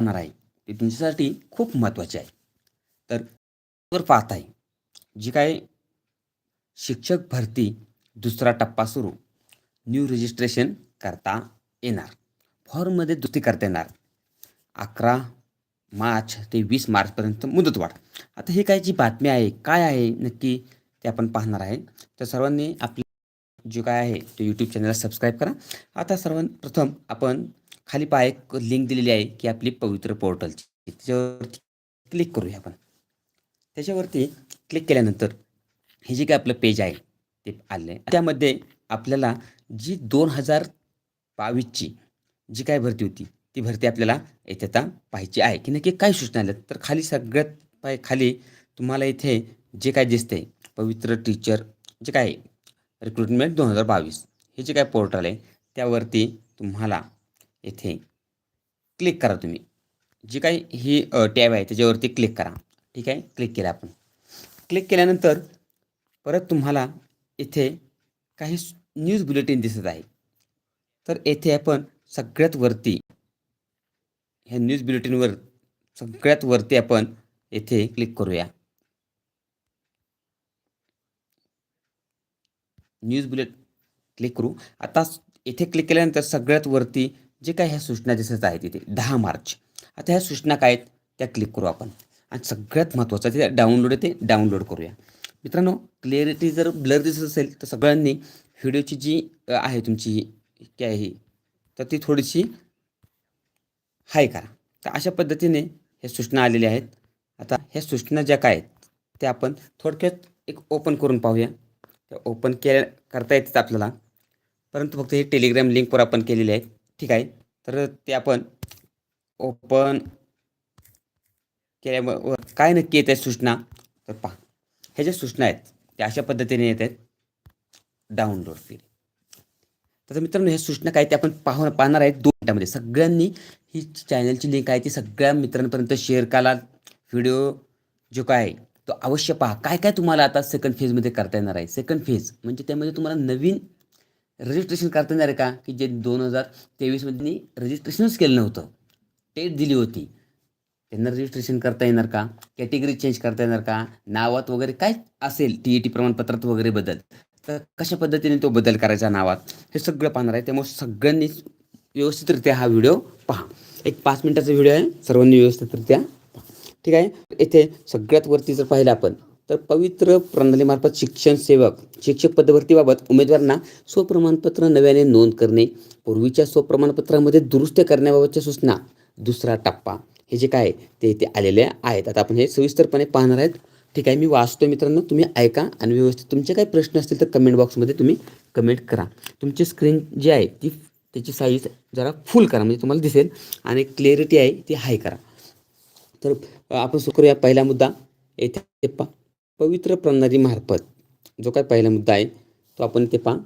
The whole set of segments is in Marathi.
होणार आहे. ते तुमच्यासाठी खूप महत्त्वाचे आहे. तर वर पाहत आहे जी काय शिक्षक भरती दुसरा टप्पा सुरू. न्यू रजिस्ट्रेशन करता येणार. फॉर्ममध्ये दुसरी करता येणार. अकरा मार्च ते वीस मार्चपर्यंत मुदतवाढ आता ही काय जी बातमी आहे काय आहे नक्की ते आपण पाहणार आहे. तर सर्वांनी आपले जे काय आहे ते यूट्यूब चॅनलला सबस्क्राईब करा. आता सर्वप्रथम आपण खाली पहा एक लिंक दिलेली आहे की आपली पवित्र पोर्टलची त्याच्यावरती क्लिक करूया आपण. त्याच्यावरती क्लिक केल्यानंतर हे जे काय आपलं पेज आहे ते आलं आहे त्यामध्ये आपल्याला जी दोन हजार बावीसची जी काय भरती होती ती भरती आपल्याला येथे आता पाहायची आहे. की नक्की काय सूचना आल्या? तर खाली सगळ्यात पाय खाली तुम्हाला इथे जे काय दिसते पवित्र टीचर जे काय रिक्रुटमेंट दोन हजार बावीस. हे जे काय पोर्टल आहे त्यावरती तुम्हाला येथे क्लिक करा तुम्ही. जी काही ही टॅब आहे त्याच्यावरती क्लिक करा. ठीक आहे? क्लिक केलं आपण. क्लिक केल्यानंतर परत तुम्हाला इथे काही न्यूज बुलेटिन दिसत आहे. तर येथे आपण सगळ्यात वरती ह्या न्यूज बुलेटिनवर सगळ्यात वरती आपण येथे क्लिक करूया. न्यूज बुलेट क्लिक करू. आता इथे क्लिक केल्यानंतर सगळ्यात वरती जे काय ह्या सूचना दिसत आहेत तिथे दहा मार्च. आता ह्या सूचना काय आहेत? त्या क्लिक करू आपण. आणि सगळ्यात महत्त्वाचं ते डाउनलोड आहे ते डाउनलोड करूया. मित्रांनो क्लिअरिटी जर ब्लर दिसत असेल तर सगळ्यांनी व्हिडिओची जी आहे तुमची काय आहे तर ती थोडीशी हाय करा. तर अशा पद्धतीने ह्या सूचना आलेल्या आहेत. आता ह्या सूचना ज्या काय आहेत त्या आपण थोडक्यात एक ओपन करून पाहूया. त्या ओपन केल्या करता येतात आपल्याला. परंतु फक्त हे टेलिग्राम लिंकवर आपण केलेले आहेत. ठीक आहे. तर ते आपण ओपन केल्यावर काय नक्की येत आहेत सूचना? तर पहा. ह्या ज्या सूचना आहेत त्या अशा पद्धतीने येत आहेत. डाउनलोड केले. तर मित्रांनो ह्या सूचना काय ते आपण पाहू पाहणार आहेत दोन मिनटामध्ये. सगळ्यांनी ही चॅनलची लिंक आहे ती सगळ्या मित्रांपर्यंत शेअर करा. व्हिडिओ जो काय आहे तो अवश्य पहा. काय काय तुम्हाला आता सेकंड फेजमध्ये करता येणार आहे? सेकंड फेज म्हणजे त्यामध्ये तुम्हाला नवीन रजिस्ट्रेशन करता येणार का? की जे दोन हजार तेवीसमध्ये रजिस्ट्रेशनच केलं नव्हतं. टेट दिली होती. त्यांना रजिस्ट्रेशन करता येणार का? कॅटेगरी चेंज करता येणार का? नावात वगैरे काय असेल? टी ई टी प्रमाणपत्रात वगैरे बदल. तर कशा पद्धतीने तो बदल करायचा नावात? हे सगळं पाहणार आहे. त्यामुळे सगळ्यांनीच व्यवस्थितरित्या हा व्हिडिओ पहा. एक पाच मिनटाचा व्हिडिओ आहे. सर्वांनी व्यवस्थितरित्या ठीक आहे? येथे सगळ्यात वरती जर पाहिलं आपण तर पवित्र प्रणालीमार्फत शिक्षण सेवक शिक्षक पदभरतीबाबत उमेदवारांना स्वप्रमाणपत्र नव्याने नोंद करणे पूर्वीच्या स्वप्रमाणपत्रामध्ये दुरुस्त करण्याबाबतच्या सूचना दुसरा टप्पा. हे जे काय ते इथे आलेले आहेत. आता आपण हे सविस्तरपणे पाहणार आहेत. ठीक आहे मी वाचतो मित्रांनो. तुम्ही ऐका आणि व्यवस्थित तुमचे काही प्रश्न असतील तर कमेंट बॉक्समध्ये तुम्ही कमेंट करा. तुमची स्क्रीन जी आहे ती त्याची साईज जरा फुल करा. म्हणजे तुम्हाला दिसेल आणि क्लिअरिटी आहे ती हाय करा. तर आपण सुरू करूया. पहिला मुद्दा. येथे पा पवित्र प्रणालीमार्फत जो काय पहिला मुद्दा आहे तो आपण ते पहा.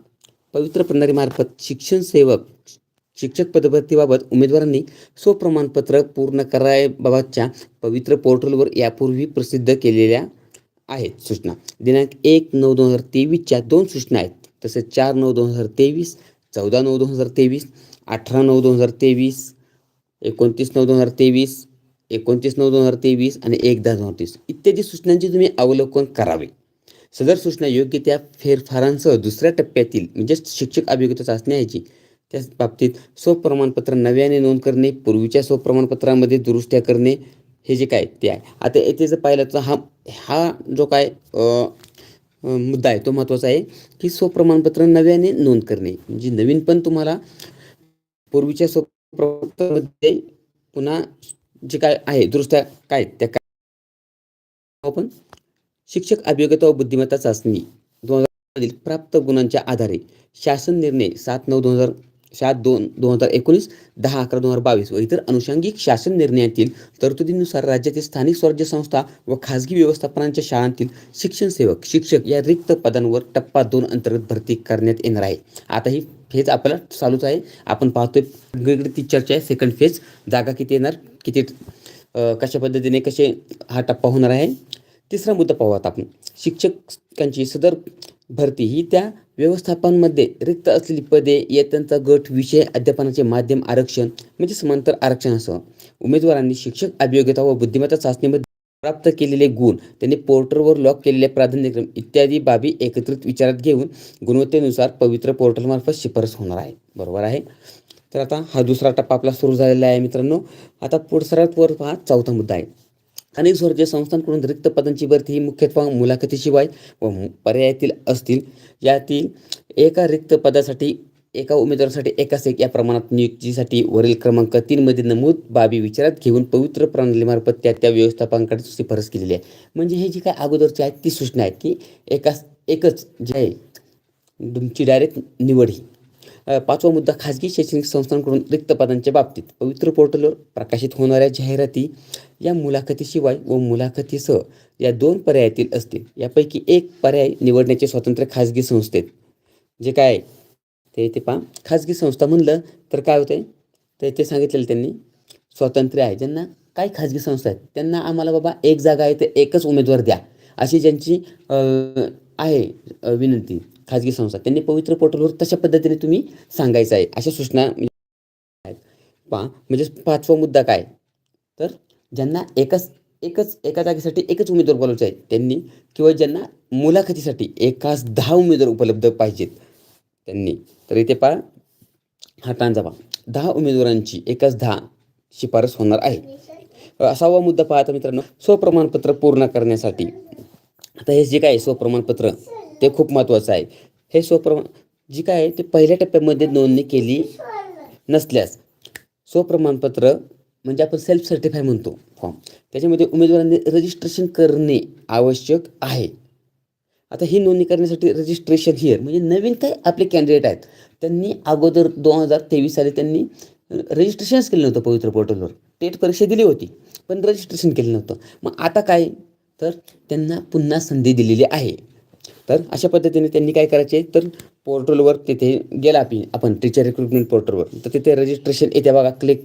पवित्र प्रणालीमार्फत शिक्षण सेवक शिक्षक पदभरतीबाबत उमेदवारांनी स्वप्रमाणपत्र पूर्ण करायबाबतच्या पवित्र पोर्टलवर यापूर्वी प्रसिद्ध केलेल्या आहेत सूचना. दिनांक एक नऊ दोन हजार तेवीसच्या दोन सूचना आहेत. तसेच चार नऊ दोन हजार तेवीस चौदा नऊ दोन हजार तेवीस अठरा नऊ दोन हजार तेवीस एकोणतीस नऊ दोन हजार तेवीस एकोणतीस नऊ दोन हजार तेवीस आणि एक दहा दोन हजार तीस. इत्यादी सूचनांचे तुम्ही अवलोकन करावे. सदर सूचना योग्य त्या फेरफारांसह दुसऱ्या टप्प्यातील म्हणजे शिक्षक अभियोग्यता चाचणी यायची त्याच बाबतीत स्वप्रमाणपत्र नव्याने नोंद करणे पूर्वीच्या स्वप्रमाणपत्रामध्ये दुरुस्त्या करणे हे जे काय ते आहे. आता येथे जर पाहिलं तर हा हा जो काय मुद्दा आहे तो महत्त्वाचा आहे की स्वप्रमाणपत्र नव्याने नोंद करणे. म्हणजे नवीन पण तुम्हाला पूर्वीच्या स्वप्रमाणपत्रामध्ये पुन्हा जे काय आहे दुरुस्त्या काय त्या काय आपण शिक्षक अभियोग्यता व बुद्धिमत्ता चाचणी दोन हजारमधील प्राप्त गुणांच्या आधारे शासन निर्णय सात नऊ दोन हजार सात दोन दोन हजार एकोणीस दहा अकरा दोन हजार बावीस व इतर अनुषंगिक शासन निर्णयातील तरतुदीनुसार राज्यातील स्थानिक स्वराज्य संस्था व खाजगी व्यवस्थापनांच्या शाळांतील शिक्षण सेवक शिक्षक या रिक्त पदांवर टप्पा दोन अंतर्गत भरती करण्यात येणार आहे. आता ही फेज आपल्याला चालूच आहे. आपण पाहतोय वेगळी ती चर्चा आहे. सेकंड फेज जागा किती येणार किती कशा पद्धतीने कसे हा टप्पा होणार आहे. तिसरा मुद्दा पाहू आता आपण. शिक्षकांची सदर भरती ही त्या व्यवस्थापनामध्ये रिक्त असलेली पदे येत्यांचा गट विषय अध्यापनाचे माध्यम आरक्षण म्हणजे समांतर आरक्षण असं उमेदवारांनी शिक्षक अभियोग्यता व बुद्धिमत्ता चाचणीमध्ये प्राप्त केलेले गुण त्यांनी पोर्टलवर लॉक केलेले प्राधान्यक्रम इत्यादी बाबी एकत्रित विचारात घेऊन गुणवत्तेनुसार पवित्र पोर्टलमार्फत शिफारस होणार आहे. बरोबर आहे? तर आता हा दुसरा टप्पा आपला सुरू झालेला आहे मित्रांनो. आता पुढे सर्वात वर हा चौथा मुद्दा आहे. अनेक स्वराज्य संस्थांकडून रिक्त पदांची भरती ही मुख्यत्वे मुलाखतीशिवाय व पर्यायातील असतील. यातील एका रिक्त पदासाठी एका उमेदवारासाठी एकाच एक या प्रमाणात नियुक्तीसाठी वरील क्रमांक तीनमध्ये नमूद बाबी विचारात घेऊन पवित्र प्रणालीमार्फत त्या त्या व्यवस्थापनाकडे शिफारस केलेली आहे. म्हणजे हे जी काय अगोदरची आहेत ती सूचना आहेत की एकाच एकच जे आहे तुमची डायरेक्ट निवड ही. पाचवा मुद्दा खाजगी शैक्षणिक संस्थांकडून रिक्त पदांच्या बाबतीत. पवित्र पोर्टलवर प्रकाशित होणाऱ्या जाहिराती या मुलाखतीशिवाय व मुलाखतीसह या दोन पर्यायातील असतील. यापैकी एक पर्याय निवडण्याचे स्वातंत्र्य खाजगी संस्थेत. जे काय ते ते पहा. खाजगी संस्था म्हणलं तर काय होतंय? तर ते सांगितलेलं त्यांनी स्वातंत्र्य आहे. ज्यांना काय खाजगी संस्था आहेत त्यांना आम्हाला बाबा एक जागा आहे तर एकच उमेदवार द्या. अशी ज्यांची आहे विनंती खाजगी संस्था त्यांनी पवित्र पोर्टलवर तशा पद्धतीने तुम्ही सांगायचं आहे अशा सूचना म्हणजे आहेत. पहा म्हणजे पाचवा मुद्दा काय? तर ज्यांना एकच एकच एका जागेसाठी एकच उमेदवार बोलायचे आहेत त्यांनी किंवा ज्यांना मुलाखतीसाठी एकाच दहा उमेदवार उपलब्ध पाहिजेत त्यांनी. तर इथे पहा. हा टांजा पहा. दहा उमेदवारांची एकाच दहा शिफारस होणार आहे. असावा मुद्दा पाहता मित्रांनो स्वप्रमाणपत्र पूर्ण करण्यासाठी. आता हे जे काय आहे स्वप्रमाणपत्र ते खूप महत्त्वाचं आहे. हे स्वप्रमाण जी काय आहे ते पहिल्या टप्प्यामध्ये नोंदणी केली नसल्यास स्वप्रमाणपत्र म्हणजे आपण सेल्फ सर्टिफाय म्हणतो. फॉर्म. त्याच्यामध्ये उमेदवारांनी रजिस्ट्रेशन करणे आवश्यक आहे. आता ही नोंदणी करण्यासाठी रजिस्ट्रेशन हिअर म्हणजे नवीन काय आपले कॅन्डिडेट आहेत. त्यांनी अगोदर दोन हजार तेवीस साली त्यांनी रजिस्ट्रेशनच केलं नव्हतं पवित्र पोर्टलवर टेट परीक्षा दिली होती पण रजिस्ट्रेशन केलं नव्हतं. मग आता काय? तर त्यांना पुन्हा संधी दिलेली आहे. तर अशा पद्धतीने त्यांनी काय करायचे? तर पोर्टलवर तिथे गेला आपण आपण टीचर रिक्रुटमेंट पोर्टलवर तर तिथे रजिस्ट्रेशन येते बघा क्लिक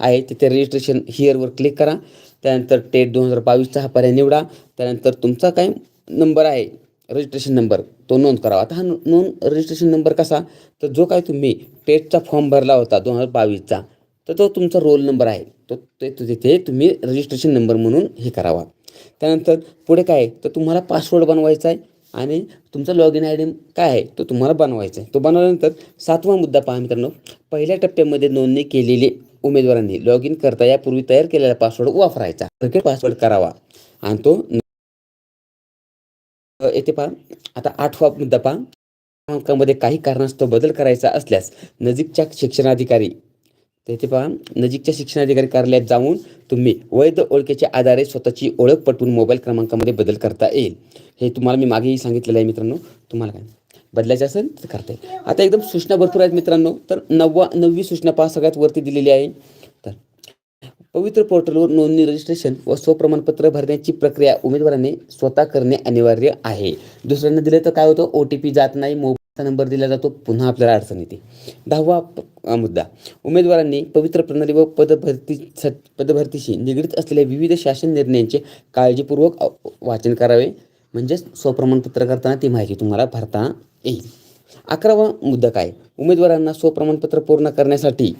आहे. तिथे रजिस्ट्रेशन हिअरवर क्लिक करा. त्यानंतर टेट दोन हजार बावीसचा हा पर्याय निवडा. त्यानंतर तुमचा काय? नंबर आहे. रजिस्ट्रेशन नंबर तो नोंद करावा. आता हा नोंद रजिस्ट्रेशन नंबर कसा? तर जो काय तुम्ही टेटचा फॉर्म भरला होता दोन हजार बावीसचा तर तो तुमचा रोल नंबर आहे. तो ते तिथे तुम्ही रजिस्ट्रेशन नंबर म्हणून हे करावा. त्यानंतर पुढे काय आहे? तर तुम्हाला पासवर्ड बनवायचा आहे आणि तुमचा लॉग इन आय डी काय आहे? तो तुम्हाला बनवायचा आहे. तो बनवल्यानंतर सातवा मुद्दा पहा मित्रांनो. पहिल्या टप्प्यामध्ये नोंदणी केलेले उमेदवारांनी लॉग इन करता यापूर्वी तयार केलेला पासवर्ड वापरायचा. क्रिकेट पासवर्ड करावा आणि तो येथे पहा. आता आठवा मुद्दा पहा. क्रमांकामध्ये काही कारणास्तव बदल करायचा असल्यास नजीकच्या शिक्षणाधिकारी तर पहा नजीकच्या शिक्षणाधिकारी कार्यालयात जाऊन तुम्ही वैध ओळखीच्या आधारे स्वतःची ओळख पटवून मोबाईल क्रमांकामध्ये बदल करता येईल. हे तुम्हाला मी मागेही सांगितलेलं आहे मित्रांनो. तुम्हाला काय बदलायचं असेल तर करता येईल. आता एकदम सूचना भरपूर आहेत मित्रांनो. तर नववा नववी सूचना पहा सगळ्यात वरती दिलेली आहे. पवित्र पोर्टलवर नोंदणी रजिस्ट्रेशन व स्वप्रमाणपत्र भरण्याची प्रक्रिया उमेदवाराने स्वतः करणे अनिवार्य आहे. दुसऱ्यांना दिलं तर काय होतं? ओ टी पी जात नाही मोबाईलचा नंबर दिला जातो पुन्हा आपल्याला अडचण येते. दहावा मुद्दा. उमेदवारांनी पवित्र प्रणाली व पदभरती स- पदभरतीशी निगडीत असलेल्या विविध शासन निर्णयांचे काळजीपूर्वक वाचन करावे. म्हणजेच स्वप्रमाणपत्र करताना ती माहिती तुम्हाला भरता येईल. अकरावा मुद्दा काय? उमेदवारांना स्वप्रमाणपत्र पूर्ण करण्यासाठी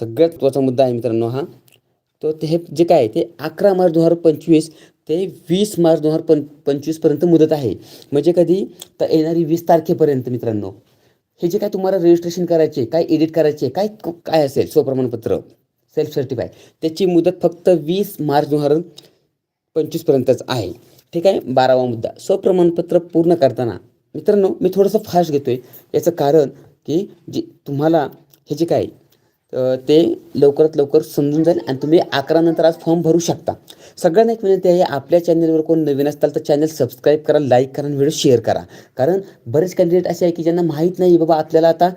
सगळ्यात महत्त्वाचा मुद्दा आहे मित्रांनो हा. तो ते हे जे काय आहे ते अकरा मार्च दोन हजार पंचवीस ते वीस मार्च दोन हजार पं पंचवीसपर्यंत मुदत आहे. म्हणजे कधी? तर येणारी वीस तारखेपर्यंत मित्रांनो. हे जे काय तुम्हाला रजिस्ट्रेशन करायचे काय एडिट करायचे काय काय असेल स्वप्रमाणपत्र? सेल्फ सर्टिफाय त्याची मुदत फक्त वीस मार्च दोन हजार पंचवीसपर्यंतच आहे. ठीक आहे? बारावा मुद्दा. स्वप्रमाणपत्र पूर्ण करताना मित्रांनो मी थोडंसं फास्ट घेतो आहे याचं कारण की जे तुम्हाला हे जे काय ते लवकरात लवकर समजून जाईल आणि तुम्ही अकरा नंतर आज फॉर्म भरू शकता. सगळ्यांना एक विनंती आहे आपल्या चॅनलवर कोण नवीन असताल तर चॅनल सबस्क्राईब करा लाईक करा आणि व्हिडिओ शेअर करा. कारण बरेच कॅन्डिडेट असे आहे की ज्यांना माहीत नाही बाबा आपल्याला आता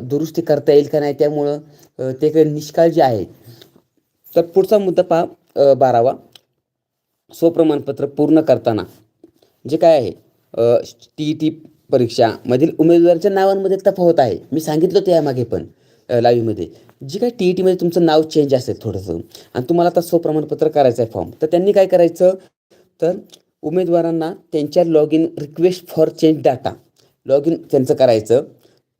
दुरुस्ती करता येईल का नाही त्यामुळं ते काही निष्काळजी आहे. तर पुढचा मुद्दा पहा बारावा. स्वप्रमाणपत्र पूर्ण करताना जे काय आहे टी ई टी परीक्षामधील उमेदवारांच्या नावांमध्ये तफावत आहे. मी सांगितलं होतं यामागे पण. लाईव्हमध्ये जी काय टी ई टीमध्ये तुमचं नाव चेंज असेल थोडंसं आणि तुम्हाला आता स्वप्रमाणपत्र करायचं आहे फॉर्म तर त्यांनी काय करायचं? तर उमेदवारांना त्यांच्या log in request for change data log in त्यांचं करायचं.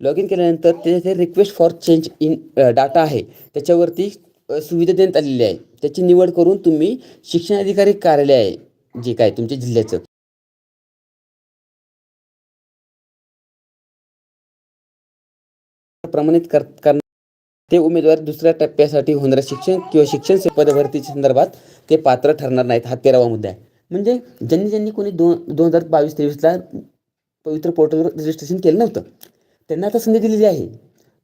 लॉग इन केल्यानंतर ते request for change in data आहे त्याच्यावरती सुविधा देण्यात आलेली आहे. त्याची निवड करून तुम्ही शिक्षण अधिकारी कार्यालय आहे जे काय तुमच्या जिल्ह्याचं. प्रमाणित कर करणार ते उमेदवार दुसऱ्या टप्प्यासाठी होणाऱ्या शिक्षण किंवा शिक्षण पदभरतीच्या संदर्भात ते पात्र ठरणार नाहीत. हा तेरावा मुद्दा आहे. म्हणजे ज्यांनी ज्यांनी कोणी दोन दोन हजार बावीस तेवीसला पवित्र पोर्टलवर रजिस्ट्रेशन केलं नव्हतं त्यांना आता संधी दिलेली आहे.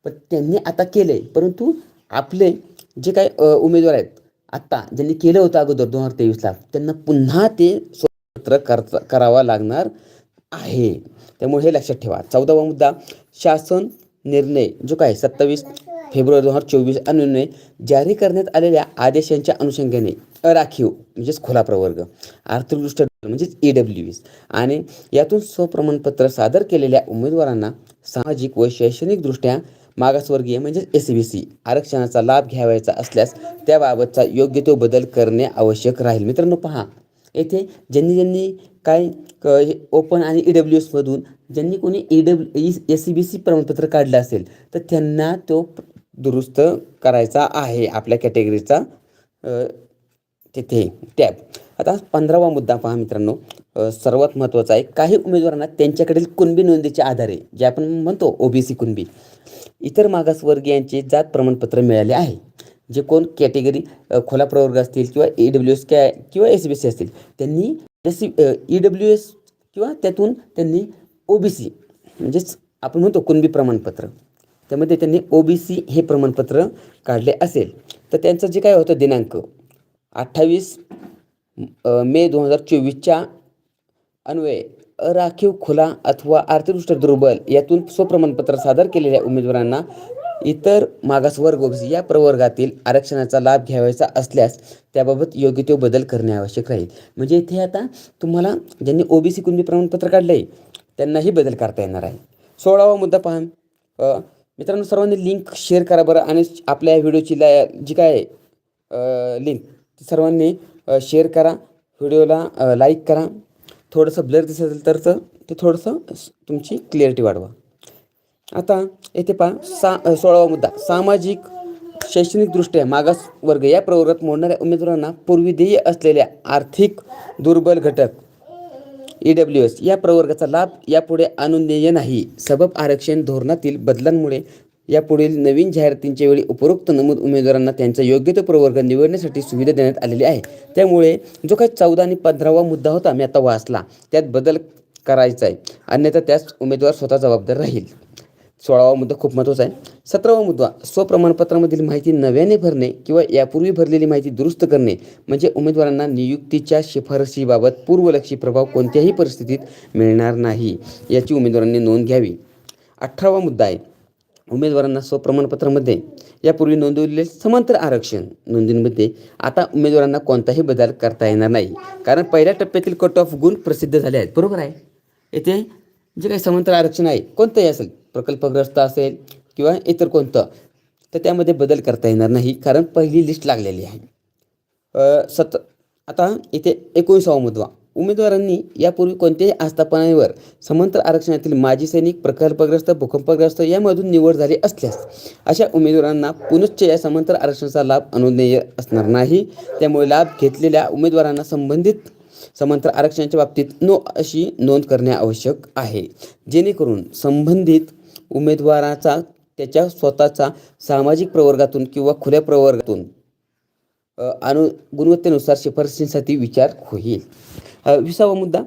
पण त्यांनी आता केलं आहे परंतु आपले जे काय उमेदवार आहेत आत्ता ज्यांनी केलं होतं अगोदर दोन हजार तेवीसला त्यांना पुन्हा ते स्वतंत्र करता करावा लागणार आहे. त्यामुळे हे लक्षात ठेवा. चौदावा मुद्दा शासन निर्णय जो काय सत्तावीस फेब्रुवारी दोन हजार चोवीस अनुन्वये जारी करण्यात आलेल्या आदेशांच्या अनुषंगाने अराखीव म्हणजेच खुला प्रवर्ग आर्थिकदृष्ट्या म्हणजेच ई डब्ल्यू एस आणि यातून स्वप्रमाणपत्र सादर केलेल्या उमेदवारांना सामाजिक व शैक्षणिकदृष्ट्या मागासवर्गीय म्हणजेच एस बी सी आरक्षणाचा लाभ घ्यावायचा असल्यास त्याबाबतचा योग्य तो बदल करणे आवश्यक राहील. मित्रांनो पहा येथे ज्यांनी ज्यांनी काय ओपन आणि ई डब्ल्यू एसमधून ज्यांनी कोणी E W S C B C प्रमाणपत्र काढलं असेल तर त्यांना तो दुरुस्त करायचा आहे आपल्या कॅटेगरीचा तिथे टॅब. आता पंधरावा मुद्दा पहा मित्रांनो. सर्वात महत्त्वाचा आहे काही उमेदवारांना त्यांच्याकडील कुणबी नोंदीच्या आधारे जे आपण म्हणतो ओबीसी कुणबी. इतर मागासवर्गीयांचे जात प्रमाणपत्र मिळाले आहे जे कोण कॅटेगरी खोला प्रवर्ग असतील किंवा ई डब्ल्यू एस कॅ किंवा एस बी सी असतील त्यांनी S C E W S किंवा त्यातून त्यांनी ओ बी सी म्हणजेच आपण म्हणतो कुणबी प्रमाणपत्र. त्यामध्ये त्यांनी ओ बी सी हे प्रमाणपत्र काढले असेल. तर त्यांचं जे काय होतं दिनांक? अठ्ठावीस मे दोन हजार चोवीसच्या अन्वये अराखीव खुला अथवा आर्थिकदृष्ट्या दुर्बल यातून स्वप्रमाणपत्र सादर केलेल्या उमेदवारांना इतर मागासवर्ग ओबीसी या प्रवर्गातील आरक्षणाचा लाभ घ्यावायचा असल्यास त्याबाबत योग्य तो बदल करणे आवश्यक राहील. म्हणजे इथे आता तुम्हाला ज्यांनी ओबीसी कुणबी प्रमाणपत्र काढलं आहे त्यांनाही बदल करता येणार आहे. सोळावा मुद्दा पहा. मित्रांनो सर्वांनी लिंक शेअर करा बरं आणि आपल्या या व्हिडिओची ला जी काय लिंक ती सर्वांनी शेअर करा. व्हिडिओला लाईक करा. थोडंसं ब्लर दिसत असेल तर तर ते थोडंसं तुमची क्लिअरिटी वाढवा. आता येथे पहा सा सोळावा मुद्दा. सामाजिक शैक्षणिकदृष्ट्या मागास वर्ग या प्रवर्गात मोडणाऱ्या उमेदवारांना पूर्वी देय असलेल्या आर्थिक दुर्बल घटक ई डब्ल्यू एस या प्रवर्गाचा लाभ यापुढे अनुज्ञेय नाही. सबब आरक्षण धोरणातील बदलांमुळे यापुढील नवीन जाहिरातींच्या वेळी उपरोक्त नमूद उमेदवारांना त्यांचा योग्य तो प्रवर्ग निवडण्यासाठी सुविधा देण्यात आलेली आहे. त्यामुळे जो काही चौदा आणि पंधरावा मुद्दा होता मी आता वाचला त्यात बदल करायचा आहे. अन्यथा त्यास उमेदवार स्वतः जबाबदार राहील. सोळावा मुद्दा खूप महत्त्वाचा आहे. सतरावा मुद्दा स्वप्रमाणपत्रामधील माहिती नव्याने भरणे किंवा यापूर्वी भरलेली माहिती दुरुस्त करणे म्हणजे उमेदवारांना नियुक्तीच्या शिफारशीबाबत पूर्वलक्षी प्रभाव कोणत्याही परिस्थितीत मिळणार नाही याची उमेदवारांनी नोंद घ्यावी. अठरावा मुद्दा आहे उमेदवारांना स्वप्रमाणपत्रामध्ये यापूर्वी नोंदवलेले समांतर आरक्षण नोंदींमध्ये आता उमेदवारांना कोणताही बदल करता येणार नाही कारण पहिल्या टप्प्यातील कट ऑफ गुण प्रसिद्ध झाले आहेत. बरोबर आहे? येथे जे काही समांतर आरक्षण आहे कोणतंही असेल प्रकल्पग्रस्त असेल किंवा इतर कोणतं तर त्यामध्ये बदल करता येणार नाही कारण पहिली लिस्ट लागलेली आहे. सत आता इथे एकोणीसावा मुद्दा. उमेदवारांनी यापूर्वी कोणत्याही आस्थापनांवर समांतर आरक्षणातील माजी सैनिक प्रकल्पग्रस्त भूकंपग्रस्त यामधून निवड झाली असल्यास अशा उमेदवारांना पुनश्च या समांतर आरक्षणाचा लाभ अनुज्ञेय असणार नाही. त्यामुळे लाभ घेतलेल्या उमेदवारांना संबंधित समांतर आरक्षणाच्या बाबतीत नो अशी नोंद करणे आवश्यक आहे. जेणेकरून संबंधित उमेदवाराचा त्याच्या स्वतःचा सामाजिक प्रवर्गातून किंवा खुल्या प्रवर्गातून अनु गुणवत्तेनुसार शिफारशींसाठी विचार होईल. विसावा मुद्दा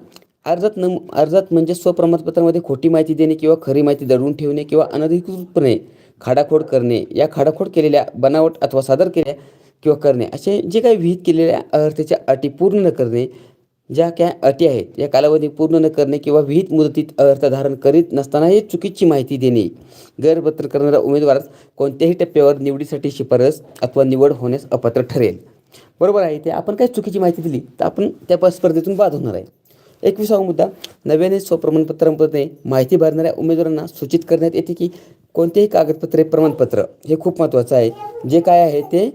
अर्जात नम अर्जात म्हणजे स्वप्रमाणपत्रामध्ये खोटी माहिती देणे किंवा खरी माहिती दडवून ठेवणे किंवा अनधिकृतपणे खाडाखोड करणे या खाडाखोड केलेल्या बनावट अथवा सादर केल्या किंवा करणे असे जे काही विहित केलेल्या अर्थाच्या अटी पूर्ण न करणे ज्या काय अटी आहेत या कालावधी पूर्ण न करणे किंवा विहित मुदतीत अर्थ धारण करीत नसतानाही चुकीची माहिती देणे. गैरपत्र करणाऱ्या उमेदवारास कोणत्याही टप्प्यावर निवडीसाठी शिफारस अथवा निवड होण्यास अपात्र ठरेल. बरोबर आहे ते आपण काय चुकीची माहिती दिली तर आपण त्या स्पर्धेतून बाद होणार आहे. एकविसावा मुद्दा नव्याने स्वप्रमाणपत्रांमध्ये माहिती भरणाऱ्या उमेदवारांना सूचित करण्यात येते की कोणतेही कागदपत्रे प्रमाणपत्र हे खूप महत्त्वाचं आहे. जे काय आहे ते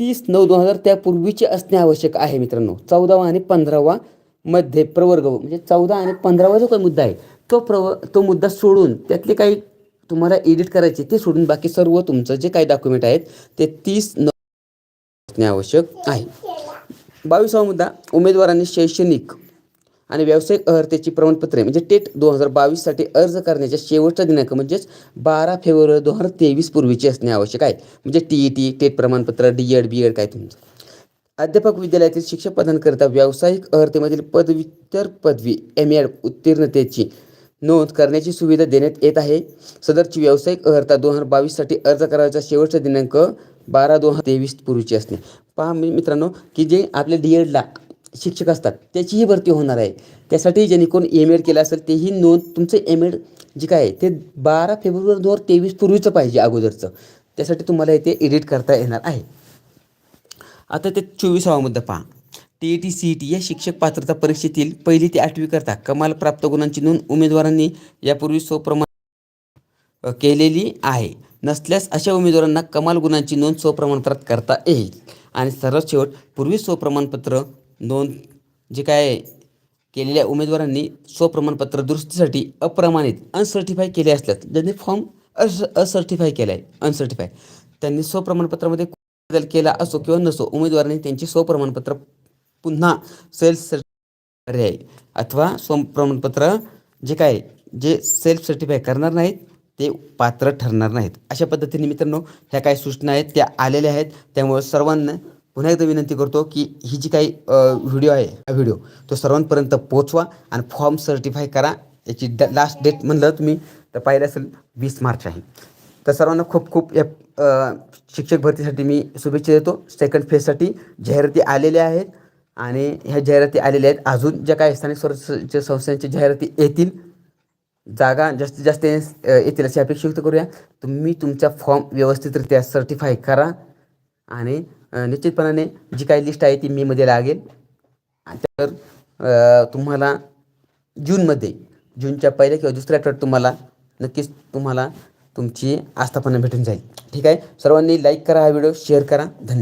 तीस नऊ दोन हजार त्यापूर्वीचे असणे आवश्यक आहे मित्रांनो. चौदावा आणि पंधरावा मध्ये प्रवर्ग म्हणजे चौदा आणि पंधरावा जो काही मुद्दा आहे तो प्रव तो मुद्दा सोडून त्यातले काही तुम्हाला एडिट करायचे ते सोडून बाकी सर्व तुमचं जे काही डॉक्युमेंट आहेत ते तीस नऊ असणे आवश्यक आहे. बावीसावा मुद्दा उमेदवारांनी शैक्षणिक आणि व्यावसायिक अर्हतेची प्रमाणपत्रे म्हणजे टेट दोन हजार बावीससाठी अर्ज करण्याच्या शेवटचा दिनांक म्हणजेच बारा फेब्रुवारी दोन हजार तेवीस पूर्वीची असणे आवश्यक आहे. म्हणजे टी ई टी टेट प्रमाणपत्र डी एड बी एड काय तुमचं? अध्यापक विद्यालयातील शिक्षक पदांकरिता व्यावसायिक अर्हतेमधील पदव्युत्तर पदवी एम एड उत्तीर्णतेची नोंद करण्याची सुविधा देण्यात येत आहे. सदरची व्यावसायिक अर्हता दोन हजार बावीससाठी अर्ज करायचा शेवटचा दिनांक बारा दोन हजार तेवीस पूर्वीची असणे. पहा मी मित्रांनो की जे आपल्या डी एडला शिक्षक असतात त्याचीही भरती होणार आहे. त्यासाठी ज्यांनी कोण एम एड केलं असेल तेही नोंद तुमचं एम एड जे काय आहे ते बारा फेब्रुवारी दोन हजार तेवीस पूर्वीचं पाहिजे अगोदरचं. त्यासाठी तुम्हाला इथे एडिट करता येणार आहे. आता ते चोवीसावा मुद्दा पहा. T E T C E T या शिक्षक पात्रता परीक्षेतील पहिली ते आठवी करता कमाल प्राप्त गुणांची नोंद उमेदवारांनी यापूर्वी स्वप्रमाण केलेली आहे. नसल्यास अशा उमेदवारांना कमाल गुणांची नोंद स्वप्रमाणपत्रात करता येईल. आणि सर्वात शेवट पूर्वी स्वप्रमाणपत्र नोंद जे काय केलेल्या उमेदवारांनी स्वप्रमाणपत्र दुरुस्तीसाठी अप्रमाणित अनसर्टिफाय केले असल्यास ज्यांनी फॉर्म अस असर्टिफाय केला आहे अनसर्टिफाय त्यांनी स्वप्रमाणपत्रामध्ये बदल केला असो किंवा नसो उमेदवारांनी त्यांचे स्वप्रमाणपत्र पुन्हा सेल्फ पर्याय अथवा स्वप्रमाणपत्र जे काय जे सेल्फ सर्टिफाय करणार नाहीत ते पात्र ठरणार नाहीत. अशा पद्धतीने मित्रांनो ह्या काही सूचना आहेत त्या आलेल्या आहेत. त्यामुळे सर्वांना पुन्हा एकदा विनंती करतो की ही जी काही व्हिडिओ आहे हा व्हिडिओ तो सर्वांपर्यंत पोचवा आणि फॉर्म सर्टिफाय करा. याची ड लास्ट डेट म्हणलं तुम्ही तर पाहिलं असेल वीस मार्च आहे. तर सर्वांना खूप खूप या शिक्षक भरतीसाठी मी शुभेच्छा देतो. सेकंड फेजसाठी जाहिराती आलेल्या आहेत आणि ह्या जाहिराती आलेल्या आहेत. अजून ज्या काही स्थानिक स्वराज्य संस्थांच्या जाहिराती येतील जागा जास्तीत जास्त येतील अशी अपेक्षा व्यक्त करूया. तुम्ही तुमचा फॉर्म व्यवस्थितरित्या सर्टिफाय करा आणि निश्चितपणाने जी काही लिस्ट आहे ती मेमध्ये लागेल. तर तुम्हाला जूनमध्ये जूनच्या पहिल्या किंवा दुसऱ्या आठवड्यात तुम्हाला नक्कीच तुम्हाला तुमची आस्थापना भेटून जाईल. ठीक आहे? सर्वांनी लाईक करा हा व्हिडिओ शेअर करा. धन्यवाद.